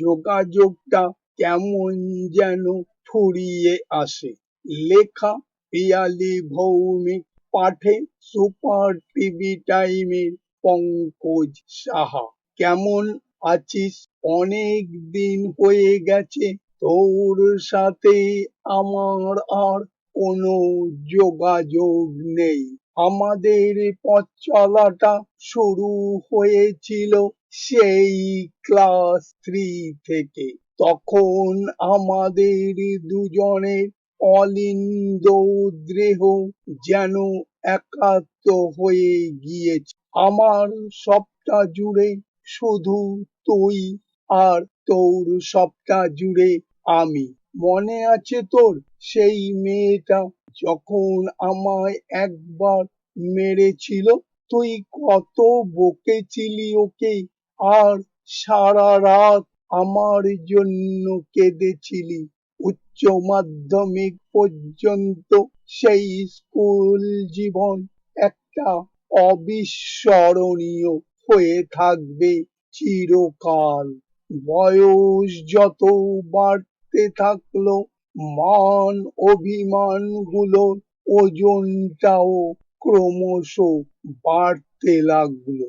যোগাযোগটা কেমন যেন ফুরিয়ে আসে। লেখা পিয়ালি ভৌমিক, পাঠে সুপার টিভি টাইমের পঙ্কজ সাহা। কেমন আছিস? অনেক দিন হয়ে গেছে, তোর সাথে আমার আর কোনো যোগাযোগ নেই। আমাদের পথ চলাটা শুরু হয়েছিল সেই ক্লাস থ্রি থেকে। তখন আমাদের দুজনের অলিন্দ দেহ যেন একাত্ম হয়ে গিয়েছে। আমার সবটা জুড়ে শুধু তুই আর তোর সবটা জুড়ে আমি। মনে আছে তোর সেই মেয়েটা যখন আমায় একবার মেরেছিল, তুই কত বকেছিলি ওকে? আর সারা রাত আমার জন্য কেঁদেছিলি। উচ্চ মাধ্যমিক পর্যন্ত সেই স্কুল জীবন একটা অবিস্মরণীয় হয়ে থাকবে চিরকাল। বয়স যত বাড়তে থাকল মান অভিমানগুলোর ওজনটাও ক্রমশ বাড়তে লাগল।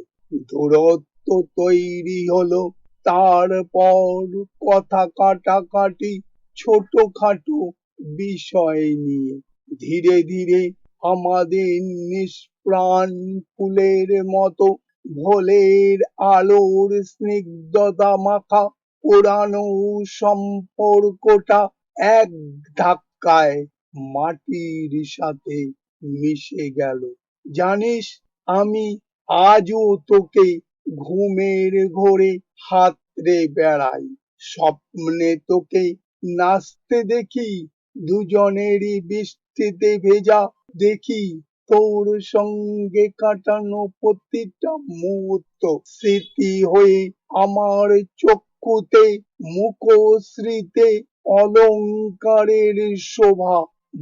দূরত্ব তৈরি হলো, তারপর কথা কাটাকাটি, ছোটখাটো বিষয় নিয়ে। ধীরে ধীরে আমাদের নিষ্প্রাণ ফুলের মতো ভোলের আলোর স্নিগ্ধতা মাখা, পুরানো সম্পর্কটা এক ধাক্কায় মাটির সাথে মিশে গেল। জানিস, আমি আজও তোকে ঘুমের ঘোরে হাতড়ে বেড়াই। স্বপ্নে তোকে নাচতে দেখি, দুজনেরই বৃষ্টিতে ভেজা দেখি। তোর সঙ্গে কাটানো প্রতিটা মুহূর্ত, স্মৃতি হয়ে আমার চক্ষুতে মুখশ্রীতে অলংকারের শোভা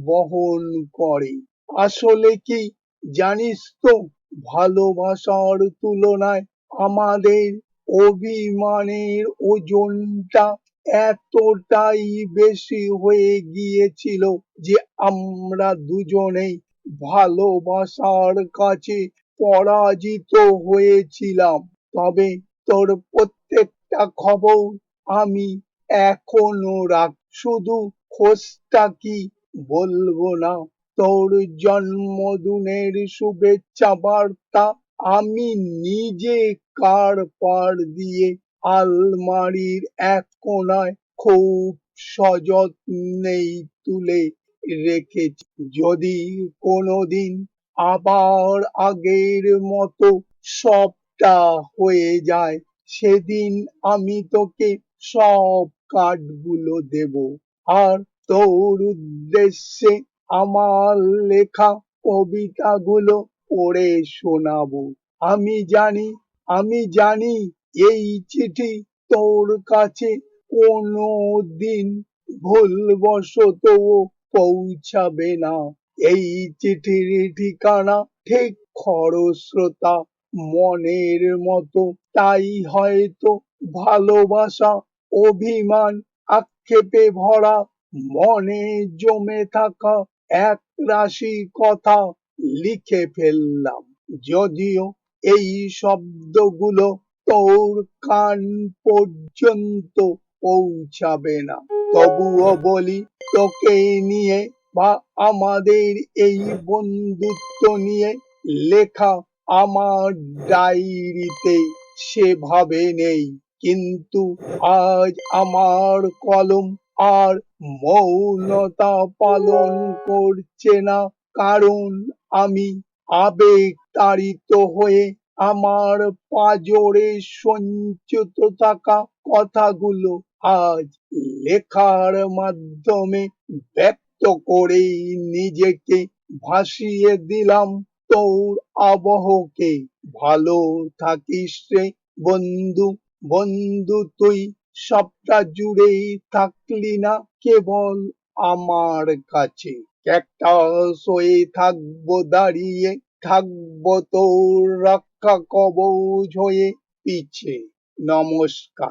বহন করে। আসলে কি জানিস তো, ভালোবাসার তুলনায় আমাদের অভিমানের ওজনটা এতটাই বেশি হয়ে গিয়েছিল যে আমরা দুজনেই ভালোবাসার কাছে পরাজিত হয়েছিলাম। তবে তোর প্রত্যেকটা খবর আমি এখনও রাখ শুধু খোঁজটা কি বলব না? তোর জন্মদিনের শুভেচ্ছা বার্তা আমি নিজে কার পার দিয়ে আলমারির এক কোনায় খুব সযত্নেই তুলে রেখেছি। যদি কোনোদিন আবার আগের মতো সবটা হয়ে যায়, সেদিন আমি তোকে সব কার্ডগুলো দেব। আর তোর উদ্দেশ্যে আমার লেখা কবিতাগুলো পড়ে শোনাবো। আমি জানি আমি জানি এই চিঠি তোর কাছে কোনো দিন ভুলবশতও পৌঁছাবে না। এই চিঠির ঠিকানা ঠিক খরস্রোতা মনের মতো। তাই হয়তো ভালোবাসা অভিমান, আক্ষেপে ভরা, মনে জমে থাকা এক রাশি কথা লিখে ফেললাম। যদিও এই শব্দগুলো তোর কান পর্যন্ত পৌঁছাবে না, তবুও বলি, তোকে নিয়ে বা আমাদের এই বন্ধুত্ব নিয়ে লেখা আমার ডায়েরিতে সেভাবে নেই। কিন্তু আজ আমার কলম আর মৌনতা পালন করছে না, কারণ আমি আবেগ তাড়িত হয়ে আমার পাঁজরে সঞ্চিত থাকা কথাগুলো আজ লেখার মাধ্যমে ব্যক্ত করে নিজেকে ভাসিয়ে দিলাম। তোর আবহকে ভালো থাকিস রে বন্ধু। বন্ধু, তুই সবটা জুড়েই থাকলি না কেবল আমার কাছে। ক্যাকটাস হয়ে থাকব, দাঁড়িয়ে থাকব, তোর রক্ষা কবচ হয়ে পিছে। নমস্কার।